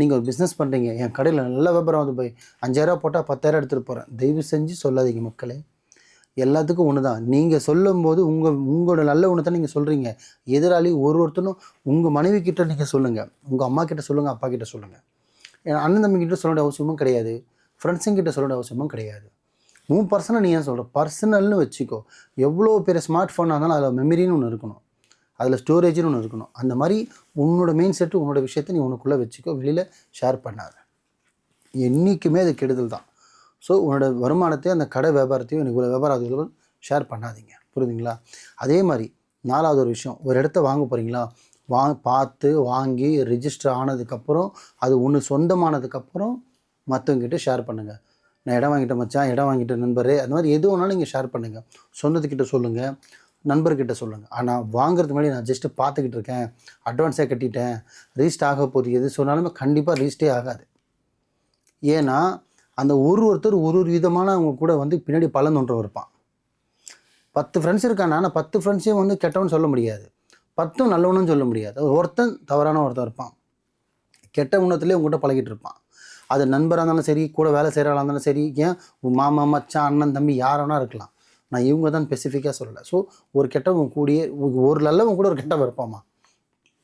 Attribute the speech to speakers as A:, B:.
A: நீங்கள் ஒரு பிஸ்னஸ் பண்ணுறீங்க என் கடையில் நல்ல வியாபாரம் வந்து போய் அஞ்சாயிரரூவா போட்டால் பத்தாயிரம் எடுத்துகிட்டு போகிறேன் தயவு செஞ்சு சொல்லாதீங்க மக்களே. எல்லாத்துக்கும் ஒன்று தான் நீங்கள் சொல்லும்போது உங்கள் உங்களோட நல்ல ஒன்று தான் நீங்கள் சொல்கிறீங்க எதிராளி ஒரு ஒருத்தனும் உங்கள் மனைவி கிட்ட நீங்கள் சொல்லுங்கள் உங்கள் அம்மா கிட்ட சொல்லுங்கள் அப்பா கிட்ட சொல்லுங்கள் ஏன்னா அண்ணன் தம்பி கிட்ட சொல்ல வேண்டிய அவசியமும் கிடையாது. ஃப்ரெண்ட்ஸுங்க கிட்ட சொல்ல வேண்டிய அவசியமும் கிடையாது. உன் பர்சனல் நீ ஏன் சொல்கிற பர்சனல்னு வச்சுக்கோ. எவ்வளோ பெரிய ஸ்மார்ட் ஃபோனாக இருந்தாலும் அதில் மெமரின்னு ஒன்று இருக்கணும். அதில் ஸ்டோரேஜ்னு ஒன்று இருக்கணும். அந்த மாதிரி உன்னோட மெயின் செட்டு உன்னோட விஷயத்தை நீ உனக்குள்ளே வச்சுக்கோ வெளியில் ஷேர் பண்ணாத. என்றைக்குமே அது கெடுதல் தான். ஸோ உன்னோட வருமானத்தையும் அந்த கடை வியாபாரத்தையும் எனக்கு இவ்வளோ வியாபாரம் ஷேர் பண்ணாதீங்க. புரியுதுங்களா? அதே மாதிரி நாலாவது ஒரு விஷயம் ஒரு இடத்த வாங்க போகிறீங்களா வா பார்த்து வாங்கி ரிஜிஸ்டர் ஆனதுக்கப்புறம் அது ஒன்று சொந்தமானதுக்கப்புறம் மற்றவங்ககிட்ட ஷேர் பண்ணுங்கள் நான் இடம் வாங்கிட்டேன் மச்சான் இடம் வாங்கிட்டேன் நண்பரே. அந்த மாதிரி எது வேணாலும் நீங்கள் ஷேர் பண்ணுங்கள் சொந்தத்துக்கிட்ட சொல்லுங்கள் நண்பர்கிட்ட சொல்லுங்கள் ஆனால் வாங்குறதுக்கு முன்னாடி நான் ஜஸ்ட்டு பார்த்துக்கிட்டு இருக்கேன். அட்வான்ஸாக கட்டிட்டேன். ரீஸ்ட் ஆக போகுது. எது சொன்னாலுமே கண்டிப்பாக ரீஸ்டே ஆகாது. ஏன்னா அந்த ஒரு ஒருத்தர் ஒரு ஒரு விதமான அவங்க கூட வந்து பின்னாடி பலன் இருப்பான். பத்து ஃப்ரெண்ட்ஸ் இருக்கானா ஆனால் பத்து ஃப்ரெண்ட்ஸையும் வந்து கெட்டவன் சொல்ல முடியாது. பத்தும் நல்லவனும் சொல்ல முடியாது. ஒருத்தன் தவறான ஒருத்தன் இருப்பான். கெட்ட உணத்துலேயே உங்கள்கிட்ட பழகிட்டு இருப்பான். அது நண்பராக இருந்தாலும் சரி கூட வேலை செய்கிறவங்களா இருந்தாலும் சரி ஏன் மாமா மச்சான் அண்ணன் தம்பி யார் வேணா இருக்கலாம். நான் இவங்க தான் ஸ்பெசிஃபிக்காக சொல்லலை. ஸோ ஒரு கெட்டவன் கூடிய ஒரு நல்லவங்க கூட ஒரு கெட்டவன் இருப்பாமா